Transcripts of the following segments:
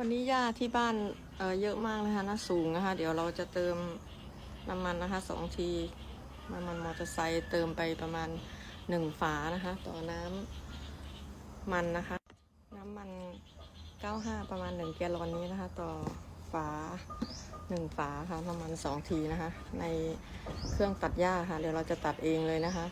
วันนี้หญ้าที่บ้านเเยอะมากนะคะน่าสูงนะคะ เดี๋ยวเราจะเติมน้ำมันนะคะสองทีน้ำมันมอเตอร์ไซค์เติมไปประมาณหนึ่งฝานะคะ ต่อน้ำมันนะคะ น้ำมัน 95 ประมาณ1แกลลอนนี้นะคะ ต่อฝาหนึ่งฝาค่ะ น้ำมันสองทีนะคะ ในเครื่องตัดหญ้าค่ะ เดี๋ยวเราจะตัดเองเลยนะคะ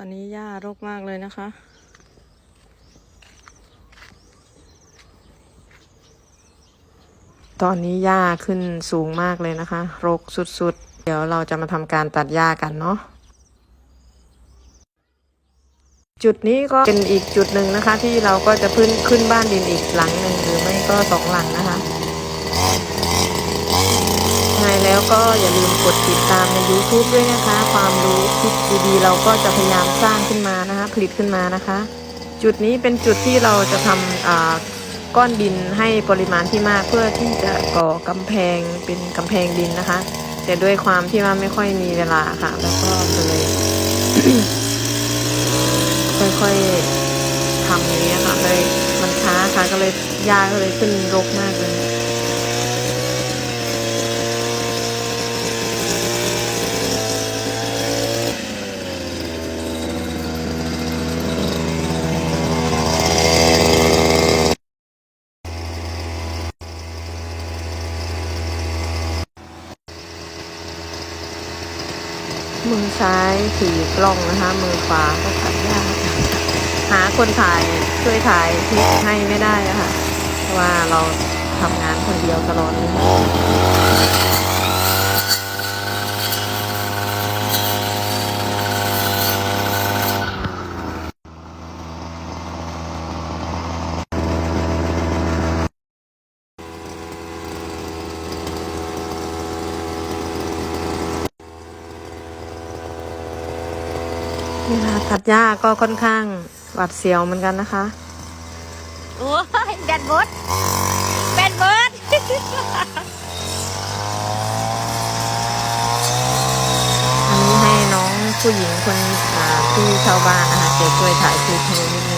ตอนนี้หญ้า รกมากเลยนะคะ ตอนนี้หญ้าขึ้นสูงมากเลยนะคะ รกสุดๆ เดี๋ยวเราจะมาทำการตัดหญ้ากันเนาะจุดนี้ก็เป็นอีกจุดหนึ่งนะคะ ที่เราก็จะขึ้นขึ้นบ้านดินอีกหลังหนึ่งหรือไม่ก็สองหลังนะคะยังไงแล้วก็อย่าลืมกดติดตามใน YouTube ด้วยนะคะ ความรู้คลิปดีๆ เราก็จะพยายามสร้างขึ้นมา นะคะ ผลิตขึ้นมานะคะ จุดนี้เป็นจุดที่เราจะทำก้อนดินให้ปริมาณที่มากเพื่อที่จะก่อกำแพงเป็นกำแพงดินนะคะ แต่ด้วยความที่ว่าไม่ค่อยมีเวลาค่ะ แล้วก็เลยค่อยๆทำอย่างนี้ค่ะเลยมันช้าค่ะก็เลยยาก็เลยขึ้นรกมากเลย มือซ้ายถือกล้องนะคะ มือขวาก็ตัดยากหาคนถ่ายช่วยถ่ายคลิปให้ไม่ได้ะค่ะเพราะว่าเราทำงานคนเดียวตลอดเลย เวลาตัดหญ้าก็ค่อนข้างหวาดเสียวเหมือนกันนะคะ โอ้ยแบนเบิร์ดแบนเบิร์ดอันนี้ให้น้องผู้หญิงคนอ่าที่ชาวบ้านนะคะเดี๋ยวช่วยถ่ายคลิปให้นิดนึง